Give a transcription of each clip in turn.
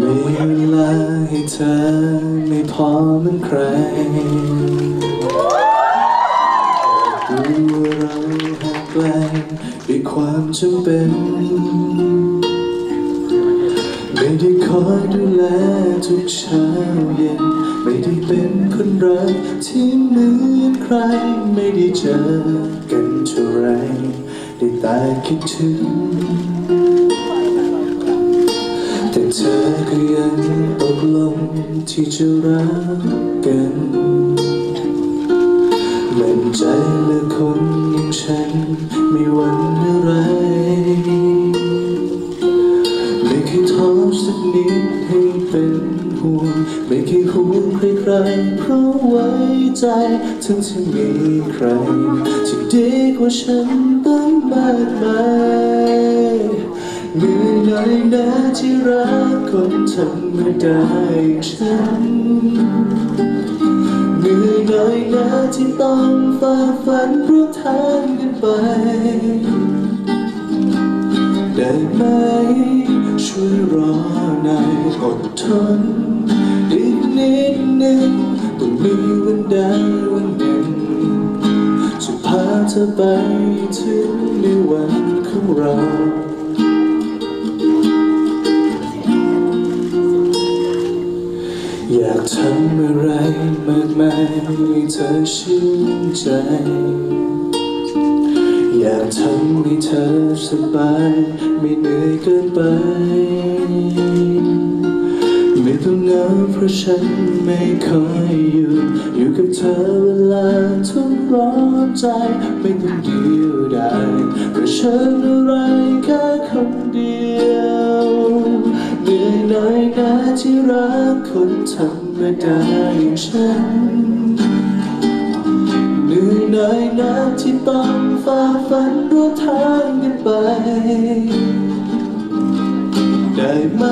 มีเวลาให้เธอไม่พอเหมือนใครดูว่าเราห่างไกลด้วยความจำเป็น ไม่ได้คอยดูแลทุกเช้าเย็น ไม่ได้เป็นคนรักที่เหมือนใคร ไม่ได้เจอกันเท่าไรได้แต่คิดถึง เธอก็ยังตกลงที่จะรักกันเล่นใจเหลือคนอย่างฉันไม่หวั่นอะไร ไม่เคยท้อสักนิดให้เป็นห่วง ไม่เคยห่วงใครๆเพราะไว้ใจ ทั้งที่มีใครที่ดีกว่าฉันตั้งมากมาย หนื่อยหน่อยนะที่รักคนธรรมดาอย่างฉันเหนื่อยหน่อยนะที่ต้องฝ่าฟันร่วมทางกันไป ได้ไหม ช่วยรอหน่อยอดทนอีกนิดหนึ่งต้องมีวันใดวันหนึ่งจะพาเธอไปถึงในวันของเรา อยากทำอะไรมากมายให้เธอชื่นใจ อยากทำให้เธอสบายไม่เหนื่อยเกินไป ไม่ต้องเหงาเพราะฉันไม่คอยอยู่ อยู่กับเธอเวลาทุกร้อนใจไม่ต้องเดียวดายเพราะฉันอะไรแค่คนเดียว ที่รักคนธรรมดาอย่างฉันเหนื่อยหน่อยนะที่ต้องฝ่าฟันร่วมทางกันไป ได้ไหม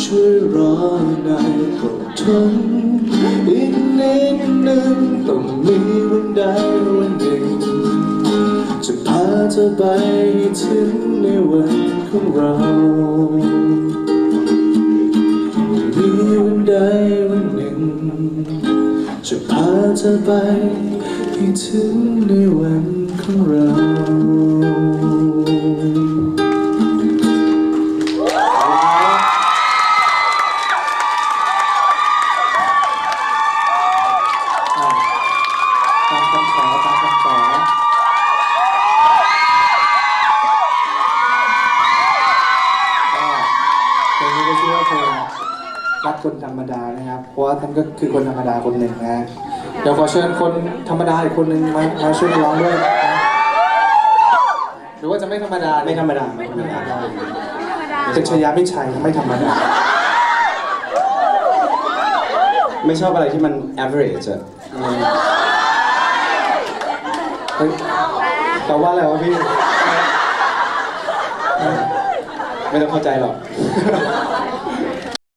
ช่วยรอหน่อยอดทนอีกนิดหนึ่งต้องมีวันใดวันหนึ่ง จะพาเธอไปถึงในวันของเรา จะพาเธอไปให้ถึงในวันของเราตามคำขอตามคำขอก็เพลงนี้ก็ชื่อว่าเพลง รักคนธรรมดานะครับ เพราะว่าท่านก็คือคนธรรมดาคนหนึ่งนะเดี๋ยวขอเชิญคนธรรมดาอีกคนหนึ่งมามาช่วยร้องด้วยนะหรือว่าจะไม่ธรรมดาไม่ธรรมดาไม่ธรรมดาเป็นชายามิชัยไม่ธรรมดาไม่ชอบอะไรที่มัน average อะเฮ้ยแปลว่าอะไรวะพี่ ไม่ต้องเข้าใจหรอก